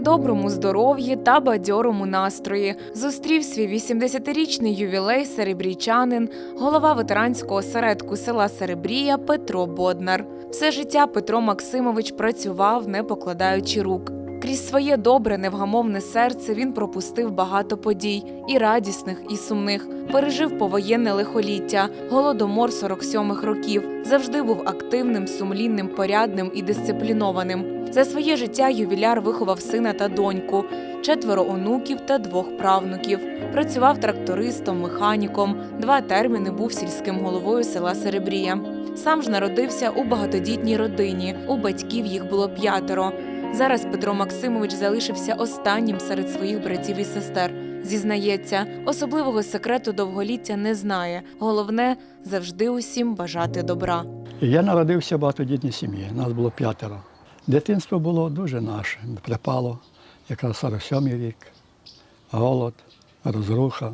Доброму здоров'ї та бадьорому настрої зустрів свій 80-річний ювілей серебрійчанин, голова ветеранського осередку села Серебрія Петро Боднар. Все життя Петро Максимович працював, не покладаючи рук. Крізь своє добре, невгамовне серце він пропустив багато подій і радісних, і сумних. Пережив повоєнне лихоліття, голодомор 47-х років. Завжди був активним, сумлінним, порядним і дисциплінованим. За своє життя ювіляр виховав сина та доньку, четверо онуків та двох правнуків. Працював трактористом, механіком. Два терміни був сільським головою села Серебрія. Сам ж народився у багатодітній родині. У батьків їх було п'ятеро. Зараз Петро Максимович залишився останнім серед своїх братів і сестер. Зізнається, особливого секрету довголіття не знає. Головне завжди усім бажати добра. Я народився в багатодітній сім'ї, нас було п'ятеро. Дитинство було дуже наше, припало, якраз 47-й рік. Голод, розруха,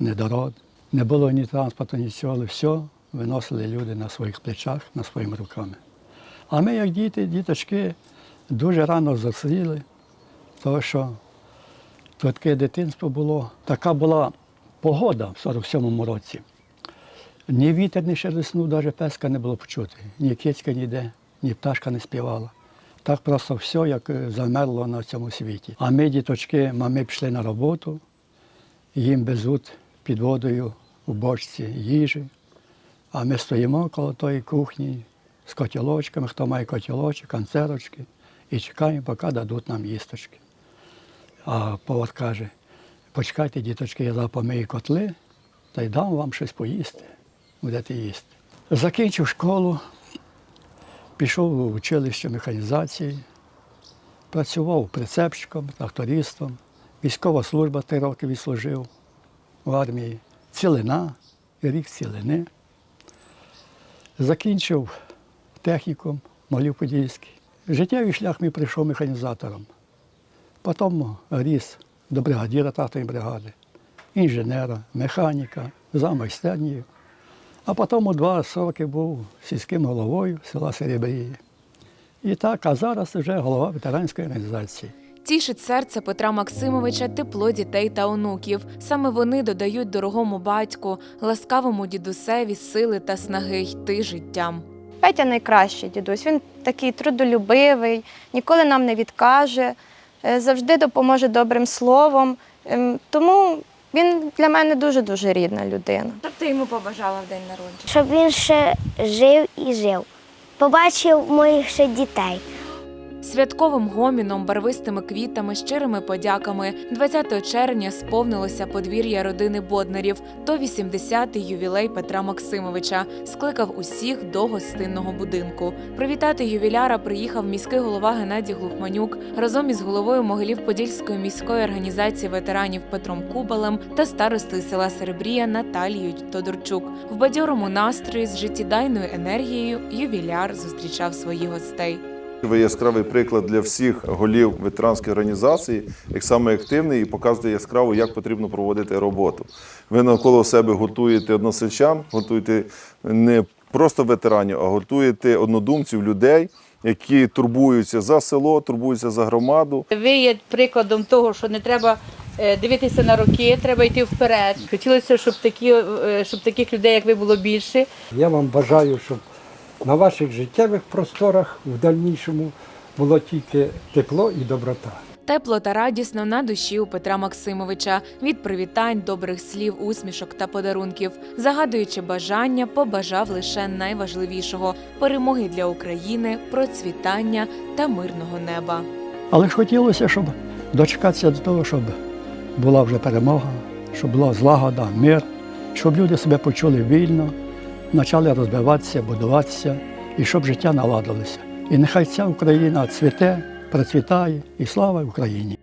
недород. Не було ні транспорту, нічого, але все виносили люди на своїх плечах, на своїми руками. А ми, як діти, діточки, дуже рано зрозріли, тому що то таке дитинство було, така була погода в 47-му році. Ні вітер не шелеснув, навіть песка не було почути, ні кицька ніде, ні пташка не співала. Так просто все, як е, замерло на цьому світі. А ми, діточки, мами пішли на роботу, їм безуть під водою у бочці їжі. А ми стоїмо коло тої кухні з котілочками, хто має котілочок, канцерочки, і чекаємо, поки дадуть нам їсточки. А повар каже, почекайте, діточки, я зараз помию котли та й дам вам щось поїсти, будете їсти. Закінчив школу, пішов в училище механізації, працював прицепщиком, трактористом, військова служба три роки відслужив в армії, цілина, рік цілини. Закінчив технікум Малів-Подільський. Життєвий шлях мій прийшов механізатором. Потім ріс до бригадіра тракторної бригади, інженера, механіка, за майстернею. А потім у два роки був сільським головою села Серебрії. І так, а зараз вже голова ветеранської організації. Тішить серце Петра Максимовича тепло дітей та онуків. Саме вони додають дорогому батьку, ласкавому дідусеві сили та снаги йти життям. Петя найкращий дідусь. Він такий трудолюбивий, ніколи нам не відкаже, е, завжди допоможе добрим словом. Ем, Тому він для мене дуже-дуже рідна людина. Що б ти йому побажала в день народження? щоб він ще жив і жив. Побачив моїх ще дітей. Святковим гоміном, барвистими квітами, щирими подяками 20 червня сповнилося подвір'я родини Боднарів. То 80-й ювілей Петра Максимовича скликав усіх до гостинного будинку. Привітати ювіляра приїхав міський голова Геннадій Глухманюк разом із головою Могилів-Подільської міської організації ветеранів Петром Кубалем та старостою села Серебрія Наталією Тодорчук. В бадьорому настрої з життєдайною енергією ювіляр зустрічав своїх гостей. Ви яскравий приклад для всіх голів ветеранської організації, як саме активний і показуєте яскраво, як потрібно проводити роботу. Ви навколо себе готуєте односельчан, готуєте не просто ветеранів, а готуєте однодумців, людей, які турбуються за село, турбуються за громаду. Ви є прикладом того, що не треба е, дивитися на роки, треба йти вперед. Хотілося, щоб такі, е, щоб таких людей, як ви, було більше. Я вам бажаю, щоб на ваших життєвих просторах в дальнішому було тільки тепло і доброта. Тепло та радісно на душі у Петра Максимовича від привітань, добрих слів, усмішок та подарунків. Загадуючи бажання, побажав лише найважливішого перемоги для України, процвітання та мирного неба. Але ж хотілося, щоб дочекатися до того, щоб була вже перемога, щоб була злагода, мир, щоб люди себе почули вільно, почали розвиватися, будуватися і щоб життя наладилося. І нехай ця Україна цвіте, процвітає і слава Україні!